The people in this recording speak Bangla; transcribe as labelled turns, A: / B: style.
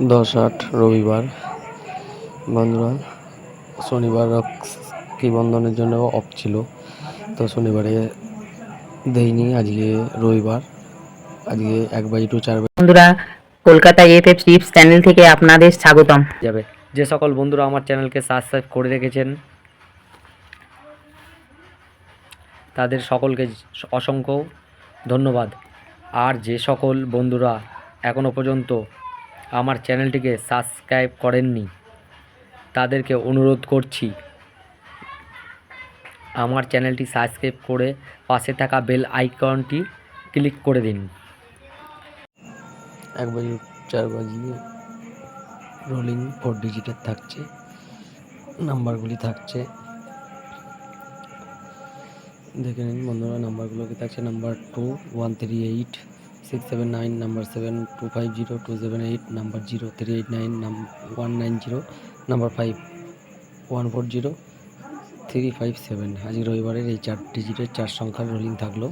A: দশ আট রবিবার। বন্ধুরা শনিবার কি বন্ধনের জন্য অফ ছিল তো শনিবারে দেইনি আজকে রবিবার। আজকে এক বাজে টু চার বাজে।
B: বন্ধুরা Kolkata F F tips channel থেকে আপনাদের স্বাগতম।
C: যাবে। যে সকল বন্ধুরা আমার চ্যানেলকে সাবস্ক্রাইব করে রেখেছেন তাদের সকলকে অসংখ্য ধন্যবাদ। আর যে সকল বন্ধুরা এখনও পর্যন্ত আমার চ্যানেলটিকে সাবস্ক্রাইব করেননি, তাদেরকে অনুরোধ করছি, আমার চ্যানেলটি সাবস্ক্রাইব করে পাশে থাকা বেল আইকনটি ক্লিক করে দিন।
A: এক বাজে, চার বাজিয়ে রোলিং ফোর ডিজিটের থাকছে নাম্বারগুলি থাকছে। দেখে নিন বন্ধুরা নাম্বারগুলোকে থাকছে? Number two one three eight six seven nine number seven two five zero two seven eight number zero three eight nine নাম one nine zero number five one four zero three five seven আজ রবিবারের এই চার ডিজিটের চার সংখ্যার রোলিং থাকল।